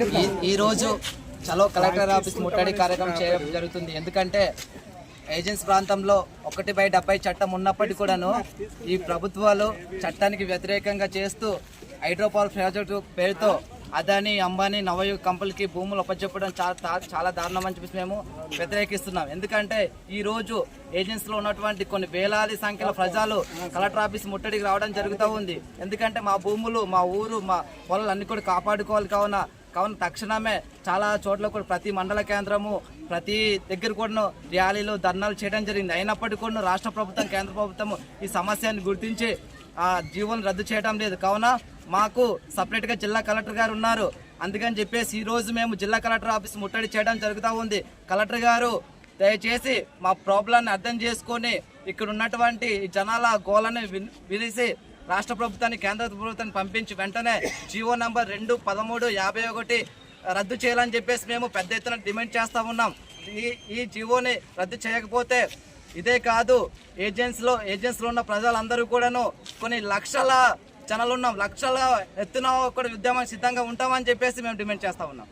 ఈ- చలో collector office ముట్టడి కార్యక్రమం చేయడం జరుగుతుంది. ఎందుకంటే ఏజెన్సీ ప్రాంతంలో ఒకటి బై డెబ్బై చట్టం ఉన్నప్పటికీ కూడాను ఈ ప్రభుత్వాలు చట్టానికి వ్యతిరేకంగా చేస్తూ హైడ్రోపవర్ ప్రాజెక్టు పేరుతో అదాని అంబానీ నవయుగ కంపెనీకి భూములు ఒప్పచెప్పడం చాలా చాలా దారుణం అని చెప్పేసి మేము వ్యతిరేకిస్తున్నాం. ఎందుకంటే ఈరోజు ఏజెన్సీలో ఉన్నటువంటి కొన్ని వేలాది సంఖ్యలో ప్రజలు కలెక్టర్ ఆఫీస్ ముట్టడికి రావడం జరుగుతూ ఉంది. ఎందుకంటే మా భూములు మా ఊరు మా పొలాలు అన్ని కూడా కాపాడుకోవాలి కావున కావున తక్షణమే చాలా చోట్ల కూడా ప్రతి మండల కేంద్రము ప్రతి దగ్గర కూడా ర్యాలీలు ధర్నాలు చేయడం జరిగింది. అయినప్పటికీ కూడా రాష్ట్ర ప్రభుత్వం కేంద్ర ప్రభుత్వం ఈ సమస్యను గుర్తించి ఆ జీవోను రద్దు చేయడం లేదు. కావున మాకు సపరేట్గా జిల్లా కలెక్టర్ గారు ఉన్నారు. అందుకని చెప్పేసి ఈరోజు మేము జిల్లా కలెక్టర్ ఆఫీస్ ముట్టడి చేయడం జరుగుతూ ఉంది. కలెక్టర్ గారు దయచేసి మా ప్రాబ్లాన్ని అర్థం చేసుకొని ఇక్కడ ఉన్నటువంటి జనాల గోలని విని వినిసి రాష్ట్ర ప్రభుత్వాన్ని కేంద్ర ప్రభుత్వాన్ని పంపించి వెంటనే జీవో నంబర్ రెండు పదమూడు యాభై ఒకటి రద్దు చేయాలని చెప్పేసి మేము పెద్ద ఎత్తున డిమాండ్ చేస్తూ ఉన్నాం. ఈ ఈ జీవోని రద్దు చేయకపోతే ఇదే కాదు ఏజెన్సీలో ఏజెన్సీలో ఉన్న ప్రజలందరూ కూడాను కొన్ని లక్షల జనాలు ఉన్నాం లక్షల ఎత్తున కూడా ఉద్యమానికి సిద్ధంగా ఉంటామని చెప్పేసి మేము డిమాండ్ చేస్తూ ఉన్నాం.